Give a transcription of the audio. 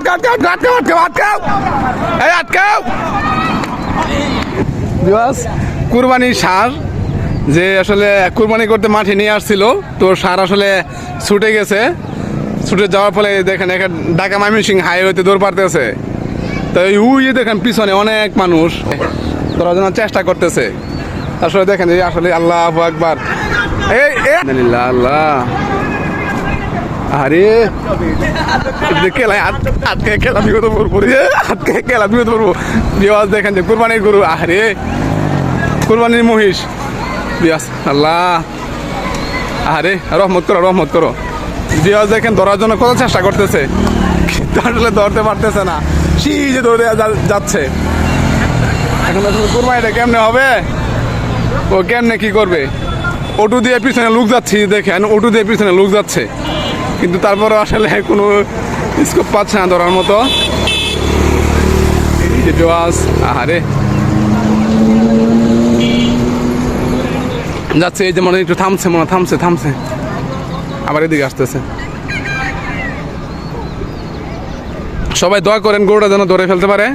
আটকাও আটকাও আটকাও এই আটকাও কুরবানির সার যে আসলে কুরবানি করতে মাঠে নিয়ে আসছিল তো সার আসলে ছুটে গেছে। ছুটে যাওয়ার ফলে দেখেন এখানে ঢাকা মাইমিসিং হাইওয়েতে দৌড় পারতেছে। তো এই উই দেখেন পিছনে অনেক মানুষ ধরার জন্য চেষ্টা করতেছে। আসলে দেখেন এই আসলে আল্লাহ একবার এই এই। আলহামদুলিল্লাহ, আল্লাহ। আরে খেলা আজকে খেলা বিগত পড়ব রে আজকে খেলা বিগত পড়ব বিওয়াজ দেখেন যে কুরবানির গরু আরে কুরবানির মহিষ। বিয়াস আল্লাহ। আরে রহমত করো রহমত করো। বিয়াজ দেখেন ধরার জন্য কত চেষ্টা করতেছে। কিন্তু আসলে ধরতে পারতেছে না। সি যে ধরে যাচ্ছে। এখন কুরবানিটা কেমনে হবে? ও কেমনে কি করবে? অটো দিয়ে পিছনে লোক যাচ্ছি, দেখেন অটো দিয়ে পিছনে লোক যাচ্ছে। কিন্তু তারপরে আসলে কোনো স্কোপ পাচ্ছে না ধরার মতো। আহারে। যাচ্ছে, এই যে মনে একটু থামছে, মনে থামছে থামছে। আবার এদিকে আসতেছে। সবাই দয়া করেন, গরুটা যেন ধরে ফেলতে পারে।